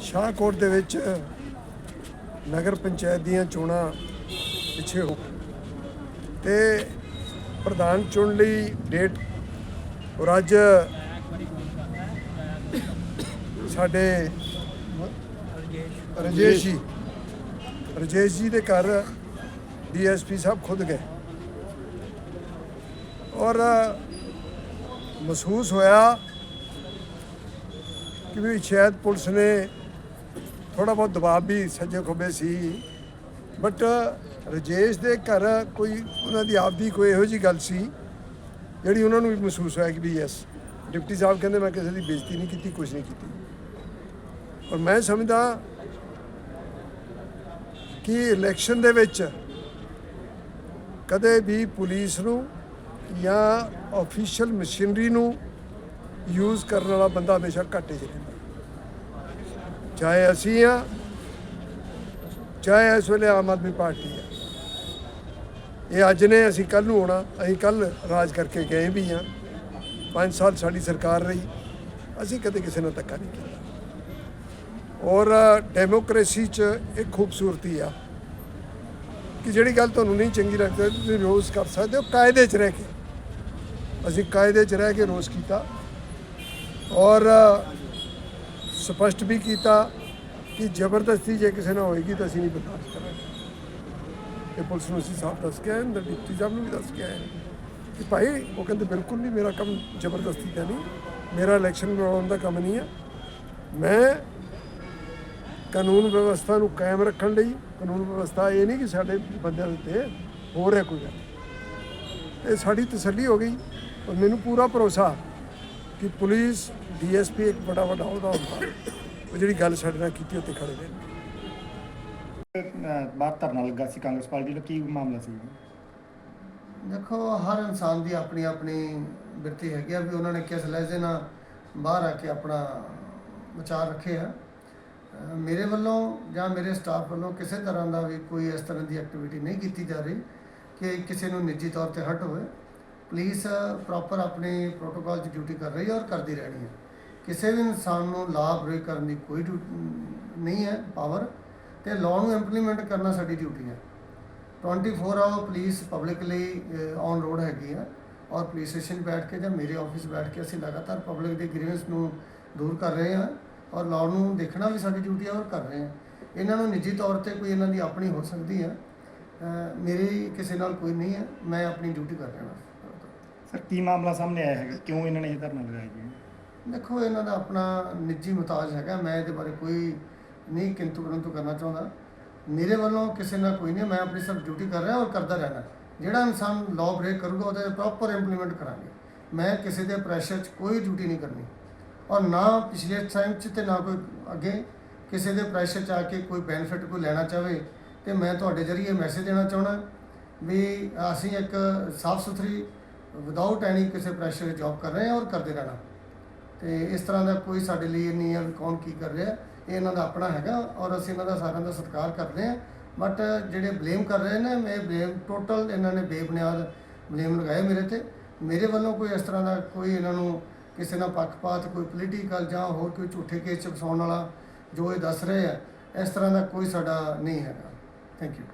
ਸ਼ਾਹਕੋਟ ਦੇ ਵਿੱਚ ਨਗਰ ਪੰਚਾਇਤ ਦੀਆਂ ਚੋਣਾਂ ਪਿੱਛੇ ਹੋ ਤੇ ਪ੍ਰਧਾਨ ਚੁਣ ਲਈ ਡੇਟ ਔਰ ਅੱਜ ਸਾਡੇ ਰਜੇਸ਼ ਜੀ ਰਜੇਸ਼ ਜੀ ਦੇ ਘਰ ਡੀਐਸਪੀ ਸਾਹਿਬ ਖੁਦ ਗਏ। ਔਰ ਮਹਿਸੂਸ ਹੋਇਆ ਕਿ ਵੀ ਸ਼ਾਇਦ ਪੁਲਿਸ ਨੇ ਥੋੜਾ ਬਹੁਤ ਦਬਾਅ ਵੀ ਸੱਜੇ ਖੱਬੇ ਸੀ। ਬਟ ਰਜੇਸ਼ ਦੇ ਘਰ ਕੋਈ ਉਹਨਾਂ ਦੀ ਆਪਦੀ ਕੋਈ ਇਹੋ ਜੀ ਗੱਲ ਸੀ, ਜਿਹੜੀ ਉਹਨਾਂ ਨੂੰ ਵੀ ਮਹਿਸੂਸ ਹੋਇਆ ਕਿ ਵੀ ਯੈਸ ਡਿਪਟੀ ਸਾਹਿਬ ਕਹਿੰਦੇ ਮੈਂ ਕਿਸੇ ਦੀ ਬੇਇੱਜ਼ਤੀ ਨਹੀਂ ਕੀਤੀ ਕੁਝ ਨਹੀਂ ਕੀਤੀ। ਔਰ ਮੈਂ ਸਮਝਦਾ ਕਿ ਇਲੈਕਸ਼ਨ ਦੇ ਵਿੱਚ ਕਦੇ ਵੀ ਪੁਲਿਸ ਨੂੰ ਜਾਂ ਆਫੀਸ਼ੀਅਲ ਮਸ਼ੀਨਰੀ ਨੂੰ ਯੂਜ਼ ਕਰਨ ਵਾਲਾ ਬੰਦਾ ਹਮੇਸ਼ਾ ਘਾਟੇ 'ਚ ਰਹਿੰਦਾ। ਚਾਹੇ ਅਸੀਂ ਆ, ਚਾਹੇ ਇਸ ਵੇਲੇ ਆਮ ਆਦਮੀ ਪਾਰਟੀ ਆ। ਇਹ ਅੱਜ ਨੇ, ਅਸੀਂ ਕੱਲ ਨੂੰ ਹੋਣਾ ਅਸੀਂ ਕੱਲ ਰਾਜ ਕਰਕੇ ਗਏ ਵੀ ਆ। 5 ਸਾਲ ਸਾਡੀ ਸਰਕਾਰ ਰਹੀ, ਅਸੀਂ ਕਦੇ ਕਿਸੇ ਨਾਲ ਧੱਕਾ ਨਹੀਂ ਕੀਤਾ। ਔਰ ਡੈਮੋਕ੍ਰੇਸੀ 'ਚ ਇੱਕ ਖੂਬਸੂਰਤੀ ਆ ਕਿ ਜਿਹੜੀ ਗੱਲ ਤੁਹਾਨੂੰ ਨਹੀਂ ਚੰਗੀ ਲੱਗਦੀ, ਤੁਸੀਂ ਰੋਜ਼ ਕਰ ਸਕਦੇ ਹੋ, ਕਾਇਦੇ 'ਚ ਰਹਿ ਕੇ। ਅਸੀਂ ਕਾਇਦੇ 'ਚ ਰਹਿ ਕੇ ਰੋਜ਼ ਕੀਤਾ। ਔਰ ਸਪਸ਼ਟ ਵੀ ਕੀਤਾ ਕਿ ਜ਼ਬਰਦਸਤੀ ਜੇ ਕਿਸੇ ਨਾਲ ਹੋਏਗੀ ਤਾਂ ਅਸੀਂ ਨਹੀਂ ਬਰਦਾਸ਼ਤ ਕਰਾਂਗੇ। ਇਹ ਪੁਲਿਸ ਨੂੰ ਅਸੀਂ ਸਾਫ਼ ਦੱਸ ਕੇ ਆਏ ਹਾਂ ਡਿਪਟੀ ਸਾਹਿਬ ਨੂੰ ਵੀ ਦੱਸ ਕੇ ਆਏ ਕਿ ਭਾਈ ਉਹ ਕਹਿੰਦੇ ਬਿਲਕੁਲ ਨਹੀਂ, ਮੇਰਾ ਕੰਮ ਜ਼ਬਰਦਸਤੀ ਦਾ ਨਹੀਂ, ਮੇਰਾ ਇਲੈਕਸ਼ਨ ਲੜਾਉਣ ਦਾ ਕੰਮ ਨਹੀਂ ਹੈ ਮੈਂ ਕਾਨੂੰਨ ਵਿਵਸਥਾ ਨੂੰ ਕਾਇਮ ਰੱਖਣ ਲਈ, ਕਾਨੂੰਨ ਵਿਵਸਥਾ ਇਹ ਨਹੀਂ ਕਿ ਸਾਡੇ ਬੰਦਿਆਂ ਦੇ ਉੱਤੇ ਹੋ ਰਿਹਾ ਕੋਈ ਗੱਲ। ਇਹ ਸਾਡੀ ਤਸੱਲੀ ਹੋ ਗਈ ਔਰ ਮੈਨੂੰ ਪੂਰਾ ਭਰੋਸਾ ਕਿ ਪੁਲਿਸ ਡੀਐਸਪੀ ਇੱਕ ਬੜਾ ਵੱਡਾ ਅਹੁਦਾ ਹੁੰਦਾ। ਉਹ ਜਿਹੜੀ ਗੱਲ ਸਾਡੇ ਨਾਲ ਕੀਤੀ ਉੱਤੇ ਖੜੇ ਨੇ। ਬਾਹਰ ਧਰਨਾ ਲੱਗਾ ਸੀ ਕਾਂਗਰਸ ਪਾਰਟੀ ਦਾ ਕੀ ਮਾਮਲਾ ਸੀ? ਦੇਖੋ ਹਰ ਇਨਸਾਨ ਦੀ ਆਪਣੀ ਆਪਣੀ ਬਿਰਤੀ ਹੈਗੀ ਆ ਵੀ ਉਹਨਾਂ ਨੇ ਕਿਸ ਲਹਿਜੇ ਨਾਲ ਬਾਹਰ ਆ ਕੇ ਆਪਣਾ ਵਿਚਾਰ ਰੱਖੇ ਆ। ਮੇਰੇ ਵੱਲੋਂ ਜਾਂ ਮੇਰੇ ਸਟਾਫ ਵੱਲੋਂ ਕਿਸੇ ਤਰ੍ਹਾਂ ਦਾ ਵੀ ਕੋਈ ਇਸ ਤਰ੍ਹਾਂ ਦੀ ਐਕਟੀਵਿਟੀ ਨਹੀਂ ਕੀਤੀ ਜਾ ਰਹੀ ਕਿ ਕਿਸੇ ਨੂੰ ਨਿੱਜੀ ਤੌਰ ਤੇ ਹਰਟ ਹੋਵੇ। ਪੁਲਿਸ ਪ੍ਰੋਪਰ ਆਪਣੇ ਪ੍ਰੋਟੋਕਾਲ 'ਚ ਡਿਊਟੀ ਕਰ ਰਹੀ ਹੈ ਔਰ ਕਰਦੀ ਰਹਿਣੀ ਹੈ। ਕਿਸੇ ਵੀ ਇਨਸਾਨ ਨੂੰ ਲਾਭ ਬ੍ਰੇਕ ਕਰਨ ਦੀ ਕੋਈ ਡਿਊ- ਨਹੀਂ ਹੈ ਪਾਵਰ ਤੇ ਲਾਅ ਨੂੰ ਇੰਪਲੀਮੈਂਟ ਕਰਨਾ ਸਾਡੀ ਡਿਊਟੀ ਹੈ। 24 ਆਵਰ ਪੁਲਿਸ ਪਬਲਿਕ ਲਈ ਔਨ ਰੋਡ ਹੈਗੀ ਆ ਔਰ ਪੁਲਿਸ ਸਟੇਸ਼ਨ ਬੈਠ ਕੇ ਜਾਂ ਮੇਰੇ ਆਫਿਸ ਬੈਠ ਕੇ ਅਸੀਂ ਲਗਾਤਾਰ ਪਬਲਿਕ ਦੇ ਗ੍ਰੀਵੈਂਸ ਨੂੰ ਦੂਰ ਕਰ ਰਹੇ ਹਾਂ ਔਰ ਲਾਅ ਨੂੰ ਦੇਖਣਾ ਵੀ ਸਾਡੀ ਡਿਊਟੀ ਹੈ ਔਰ ਕਰ ਰਹੇ ਹਾਂ। ਇਹਨਾਂ ਨੂੰ ਨਿੱਜੀ ਤੌਰ ਤੇ ਕੋਈ ਇਹਨਾਂ ਦੀ ਆਪਣੀ ਹੋ ਸਕਦੀ ਹੈ। ਮੇਰੀ ਕਿਸੇ ਨਾਲ ਕੋਈ ਨਹੀਂ ਹੈ, ਮੈਂ ਆਪਣੀ ਡਿਊਟੀ ਕਰ ਰਿਹਾ ਹਾਂ। ਸਰ ਕੀ ਮਾਮਲਾ ਸਾਹਮਣੇ ਆਇਆ ਹੈਗਾ? ਕਿਉਂ ਇਹਨਾਂ ਨੇ ਇਹ ਧਰਨਾ ਲਗਾਇਆ ਜੀ? ਦੇਖੋ, ਇਹਨਾਂ ਦਾ ਆਪਣਾ ਨਿੱਜੀ ਮਤਾਜ ਹੈਗਾ। ਮੈਂ ਇਹਦੇ ਬਾਰੇ ਕੋਈ ਨਹੀਂ ਕਿੰਤੂ ਪਰੰਤੂ ਕਰਨਾ ਚਾਹੁੰਦਾ। ਮੇਰੇ ਵੱਲੋਂ ਕਿਸੇ ਨਾਲ ਕੋਈ ਨਹੀਂ, ਮੈਂ ਆਪਣੀ ਸਭ ਡਿਊਟੀ ਕਰ ਰਿਹਾ ਔਰ ਕਰਦਾ ਰਹਿਣਾ। ਜਿਹੜਾ ਇਨਸਾਨ ਲਾਅ ਬ੍ਰੇਕ ਕਰੂਗਾ, ਉਹਦੇ ਪ੍ਰੋਪਰ ਇੰਪਲੀਮੈਂਟ ਕਰਾਂਗੇ। ਮੈਂ ਕਿਸੇ ਦੇ ਪ੍ਰੈਸ਼ਰ 'ਚ ਕੋਈ ਡਿਊਟੀ ਨਹੀਂ ਕਰਨੀ। ਔਰ ਨਾ ਪਿਛਲੇ ਟਾਈਮ 'ਚ ਤੇ ਨਾ ਕੋਈ ਅੱਗੇ ਕਿਸੇ ਦੇ ਪ੍ਰੈਸ਼ਰ 'ਚ ਆ ਕੇ ਕੋਈ ਬੈਨੀਫਿਟ ਕੋਈ ਲੈਣਾ ਚਾਹਵੇ ਤੇ ਮੈਂ ਤੁਹਾਡੇ ਜਰੀਏ ਮੈਸੇਜ ਦੇਣਾ ਚਾਹਣਾ ਵੀ ਅਸੀਂ ਇੱਕ ਸਾਫ਼ ਸੁਥਰੀ ਵਿਦਆਊਟ ਐਨੀ ਕਿਸੇ ਪ੍ਰੈਸ਼ਰ ਜੌਬ ਕਰ ਰਹੇ ਹਾਂ ਔਰ ਕਰਦੇ ਰਹਿਣਾ। ਤੇ ਇਸ ਤਰ੍ਹਾਂ ਦਾ ਕੋਈ ਸਾਡੇ ਲਈ ਇਹ ਨਹੀਂ ਹੈ ਵੀ ਕੌਣ ਕੀ ਕਰ ਰਿਹਾ। ਇਹ ਇਹਨਾਂ ਦਾ ਆਪਣਾ ਹੈਗਾ ਔਰ ਅਸੀਂ ਇਹਨਾਂ ਦਾ ਸਾਰਿਆਂ ਦਾ ਸਤਿਕਾਰ ਕਰਦੇ ਹਾਂ। ਬਟ ਜਿਹੜੇ ਬਲੇਮ ਕਰ ਰਹੇ ਨੇ, ਮੈਂ ਬਲੇਮ ਟੋਟਲ ਇਹਨਾਂ ਨੇ ਬੇਬੁਨਿਆਦ ਬਲੇਮ ਲਗਾਏ ਮੇਰੇ ਤੇ। ਮੇਰੇ ਵੱਲੋਂ ਕੋਈ ਇਸ ਤਰ੍ਹਾਂ ਦਾ ਕੋਈ ਇਹਨਾਂ ਨੂੰ ਕਿਸੇ ਨਾਲ ਪੱਖਪਾਤ, ਕੋਈ ਪੋਲੀਟੀਕਲ ਜਾਂ ਹੋਰ ਕੋਈ ਝੂਠੇ ਕੇਸ ਚ ਫਸਾਉਣ ਵਾਲਾ ਜੋ ਇਹ ਦੱਸ ਰਹੇ ਆ, ਇਸ ਤਰ੍ਹਾਂ ਦਾ ਕੋਈ ਸਾਡਾ ਨਹੀਂ ਹੈਗਾ। Thank you